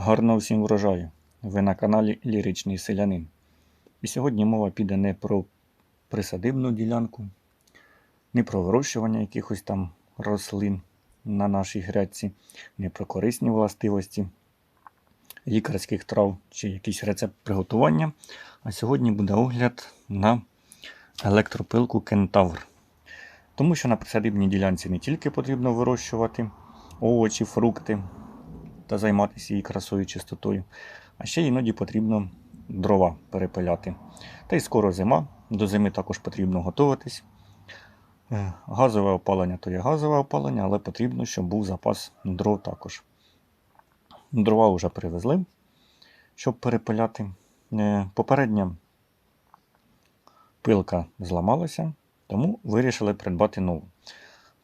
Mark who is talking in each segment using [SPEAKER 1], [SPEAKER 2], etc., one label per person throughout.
[SPEAKER 1] Гарного всім врожаю! Ви на каналі Ліричний Селянин. І сьогодні мова піде не про присадибну ділянку, не про вирощування якихось там рослин на нашій грядці, не про корисні властивості лікарських трав чи якийсь рецепт приготування. А сьогодні буде огляд на електропилку Кентавр. Тому що на присадибній ділянці не тільки потрібно вирощувати овочі, фрукти та займатися її красою чистотою, а ще іноді потрібно дрова перепиляти. Та й скоро зима, до зими також потрібно готуватись. Е, Газове опалення то є газове опалення, але потрібно, щоб був запас дров також. Дрова вже привезли, щоб перепиляти. Е, Попередня пилка зламалася, тому вирішили придбати нову.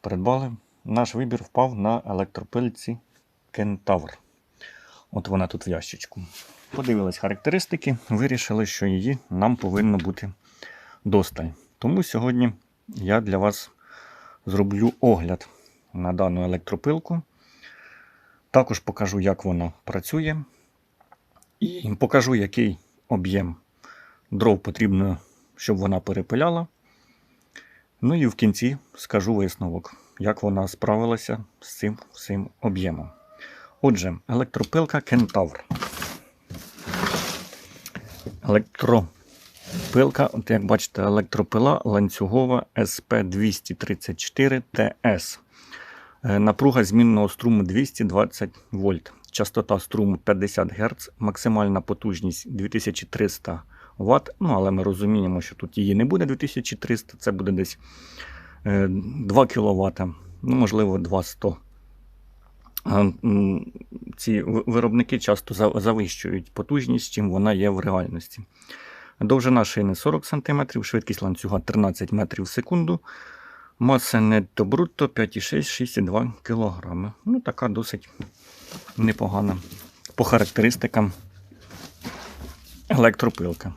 [SPEAKER 1] Придбали. Наш вибір впав на електропильці Кентавр. От вона тут в ящичку. Подивились характеристики, вирішили, що її нам повинно бути досталь. Тому сьогодні я для вас зроблю огляд на дану електропилку. Також покажу, як вона працює. І покажу, який об'єм дров потрібно, щоб вона перепиляла. Ну і в кінці скажу висновок, як вона справилася з цим всім об'ємом. Отже, електропилка Кентавр. Електропилка, от як бачите, електропила ланцюгова SP234TS. Е, Напруга змінного струму 220 вольт. Частота струму 50 Гц, максимальна потужність 2300 Вт. Ну, але ми розуміємо, що тут її не буде 2300, це буде десь е, 2 кВт, ну, можливо, 200. А, м, Ці виробники часто завищують потужність, чим вона є в реальності. Довжина шини 40 см, швидкість ланцюга 13 метрів в секунду. Маса нетто брутто 5,6-6,2 кг. Ну, така досить непогана по характеристикам електропилка.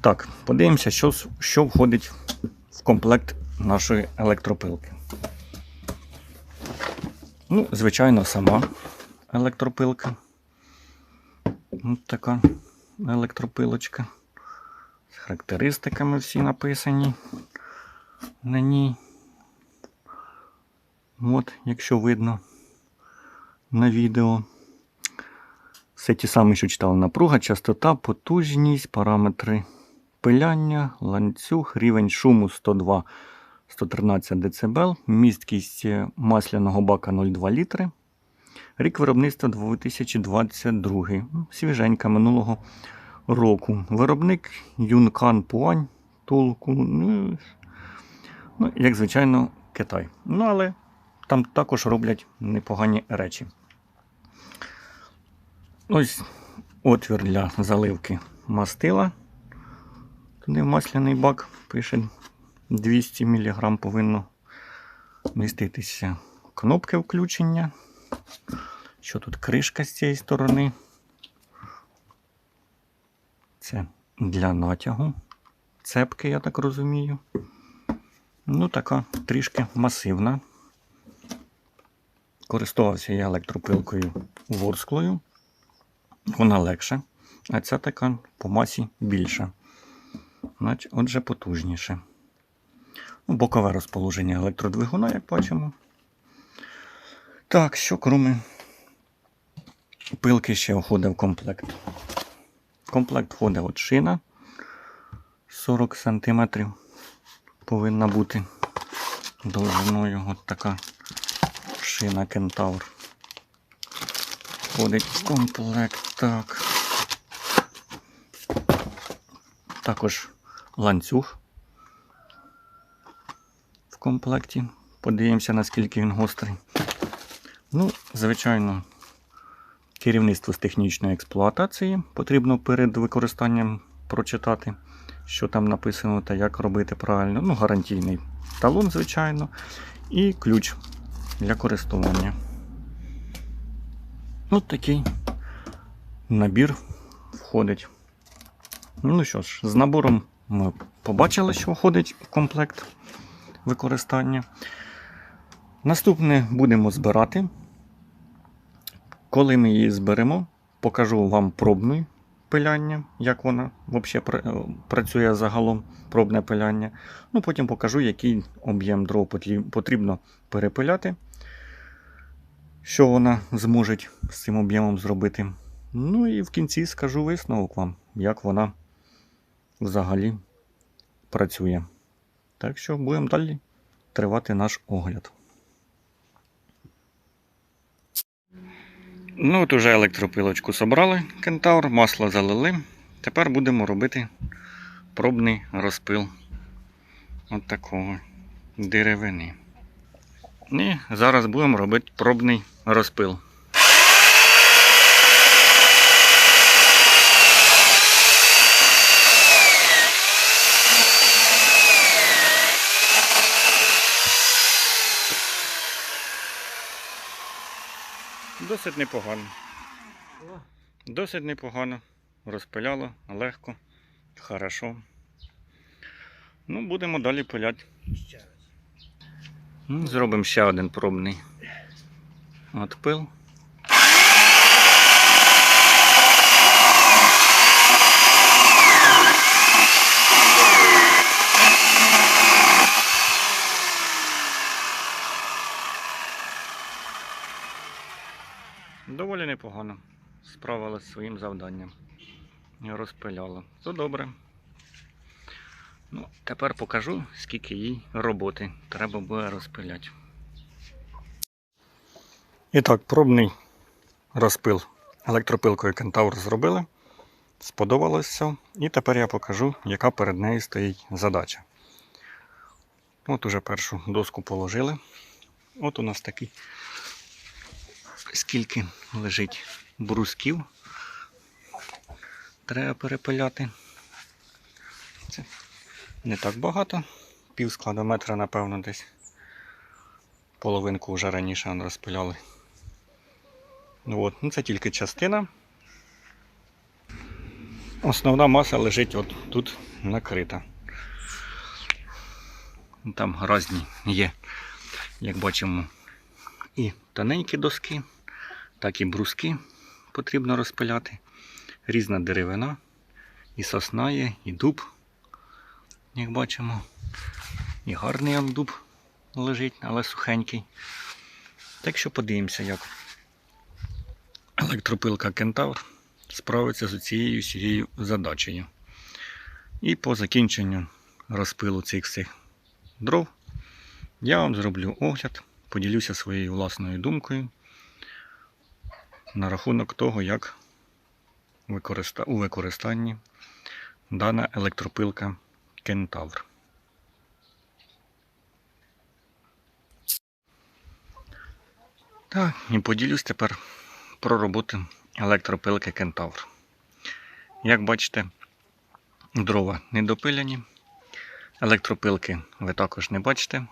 [SPEAKER 1] Так, подивимося, що, що входить в комплект нашої електропилки. Ну, звичайно, сама електропилка. Ось така електропилочка. З характеристиками всі написані на ній. От, якщо видно на відео. Все ті самі, що читали напруга, частота, потужність, параметри пиляння, ланцюг, рівень шуму 102 113 дБ, місткість масляного бака 0,2 літри. Рік виробництва 2022. Ну, Свіженька минулого року. Виробник Юнкан Пуань Толку. Ну, ну, як звичайно, Китай. Ну, але там також роблять непогані речі. Ось отвір для заливки мастила. Туди масляний бак пише 200 мг повинно міститися кнопки включення. Що тут кришка з цієї сторони? Це для натягу. Цепки, я так розумію. Ну, така трішки масивна. Користувався я електропилкою ворсклою. Вона легша, а ця така по масі більша. Отже, потужніше. Ну, Бокове розположення електродвигуна, як бачимо. Так, що кроме пилки ще входить в комплект. В комплект входить от шина 40 см. Повинна бути довжиною от така шина Кентавр. Входить в комплект. Так. Також ланцюг комплекті. Подивимося, наскільки він гострий. Ну, звичайно, керівництво з технічної експлуатації потрібно перед використанням прочитати, що там написано та як робити правильно. Ну, гарантійний талон, звичайно, і ключ для користування. Ось такий набір входить. Ну що ж, з набором ми побачили, що входить в комплект використання. Наступне будемо збирати. Коли ми її зберемо, покажу вам пробне пиляння, як вона взагалі працює загалом, пробне пиляння. Ну, потім покажу, який об'єм дров потрібно перепиляти, що вона зможе з цим об'ємом зробити. Ну і в кінці скажу висновок вам, як вона взагалі працює. Так що будемо далі тривати наш огляд. Ну, от уже електропилочку собрали, кентавр, масло залили. Тепер будемо робити пробний розпил от такого деревини. І зараз будемо робити пробний розпил. Досить непогано. Досить непогано. Розпиляло легко, хорошо. Ну, будемо далі пиляти. Ну, Зробимо ще один пробний отпил. Доволі непогано. Справилась зі своїм завданням. Розпиляла. То добре. Ну, тепер покажу, скільки їй роботи треба буде розпиляти. І так, пробний розпил електропилкою Кентавр зробили. Сподобалось все. І тепер я покажу, яка перед нею стоїть задача. От уже першу доску положили. От у нас такий скільки лежить брусків. Треба перепиляти. Це не так багато. Пів складометра, напевно, десь. Половинку вже раніше розпиляли. Ну, от. ну, це тільки частина. Основна маса лежить от тут накрита. Там різні є, як бачимо, і тоненькі доски, так і бруски потрібно розпиляти. Різна деревина, і сосна є, і дуб, як бачимо. І гарний он дуб лежить, але сухенький. Так що подивимося, як електропилка Кентавр справиться з цією всією задачею. І по закінченню розпилу цих всіх дров я вам зроблю огляд, поділюся своєю власною думкою на рахунок того, як у використанні дана електропилка Кентавр. Так, і поділюсь тепер про роботу електропилки Кентавр. Як бачите, дрова не допиляні, електропилки ви також не бачите.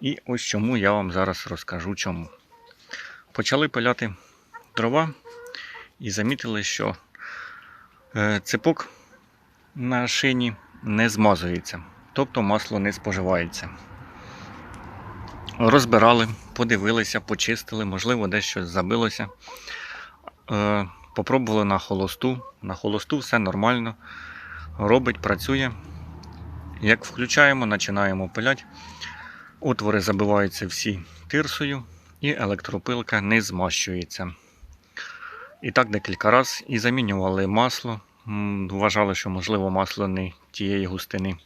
[SPEAKER 1] І ось чому я вам зараз розкажу чому. Почали пиляти дрова і замітили, що е, цепок на шині не змазується, тобто масло не споживається. Розбирали, подивилися, почистили, можливо, десь щось забилося. Е, Попробували на холосту. На холосту все нормально. Робить, працює. Як включаємо, починаємо пиляти. Отвори забиваються всі тирсою, і електропилка не змащується. І так декілька разів і замінювали масло. Вважали, що можливо масло не тієї густини.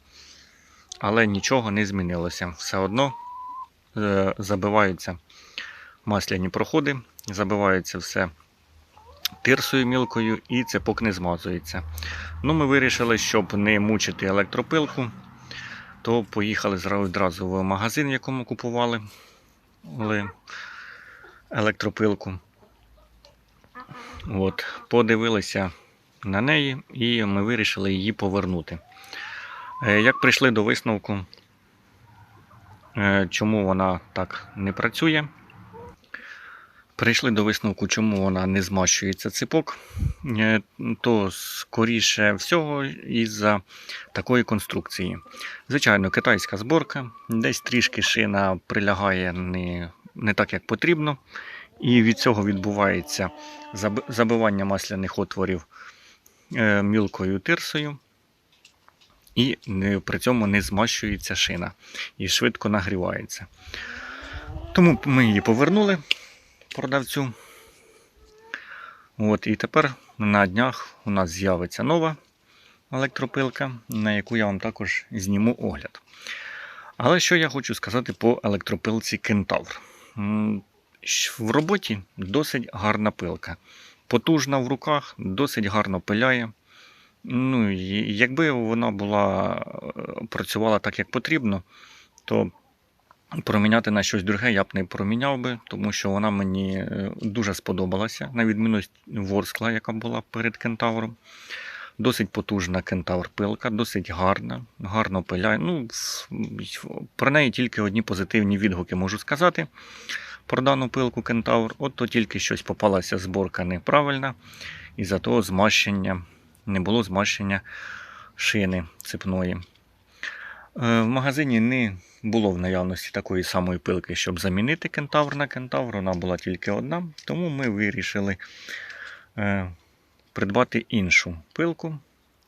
[SPEAKER 1] Але нічого не змінилося. Все одно е, забиваються масляні проходи, забивається все тирсою мілкою і цепок не змазується. Ну, ми вирішили, щоб не мучити електропилку, то поїхали одразу в магазин, в якому купували електропилку. От, подивилися на неї і ми вирішили її повернути. Е, Як прийшли до висновку, е, чому вона так не працює, прийшли до висновку, чому вона не змащується ципок, е, то скоріше всього із-за такої конструкції. Звичайно, китайська зборка, десь трішки шина прилягає не, не так, як потрібно, І від цього відбувається забивання масляних отворів е, мілкою тирсою, і при цьому не змащується шина і швидко нагрівається. Тому ми її повернули продавцю. От, і тепер на днях у нас з'явиться нова електропилка, на яку я вам також зніму огляд. Але що я хочу сказати по електропилці Кентавр. В роботі досить гарна пилка. Потужна в руках, досить гарно пиляє. Ну, якби вона була, е, працювала так, як потрібно, то проміняти на щось друге я б не проміняв би, тому що вона мені е, дуже сподобалася, на відмінність Ворскла, яка була перед кентавром. Досить потужна кентавр пилка, досить гарна, гарно пиляє. Ну, про неї тільки одні позитивні відгуки можу сказати. Про дану пилку кентавр. От то тільки щось попалася зборка неправильна, і за того змащення не було змащення шини цепної. Е, В магазині не було в наявності такої самої пилки, щоб замінити кентавр на кентавр. Вона була тільки одна, тому ми вирішили е, придбати іншу пилку,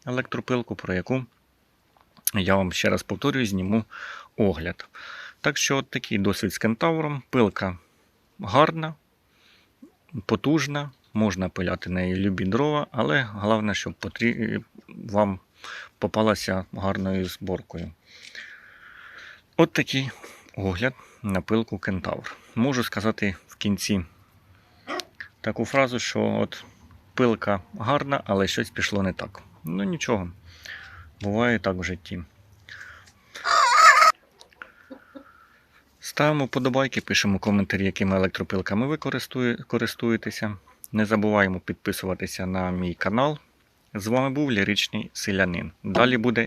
[SPEAKER 1] електропилку, про яку я вам ще раз повторюю, зніму огляд. Так що от такий досвід з кентавром. Пилка гарна, потужна, можна пиляти нею любі дрова, але головне, щоб потрі... вам попалася гарною зборкою. От такий огляд на пилку кентавр. Можу сказати в кінці таку фразу, що от пилка гарна, але щось пішло не так. Ну нічого, буває так в житті. Ставимо подобайки, пишемо коментарі, якими електропилками ви користуєтеся. Не забуваємо підписуватися на мій канал. З вами був Ліричний Селянин. Далі буде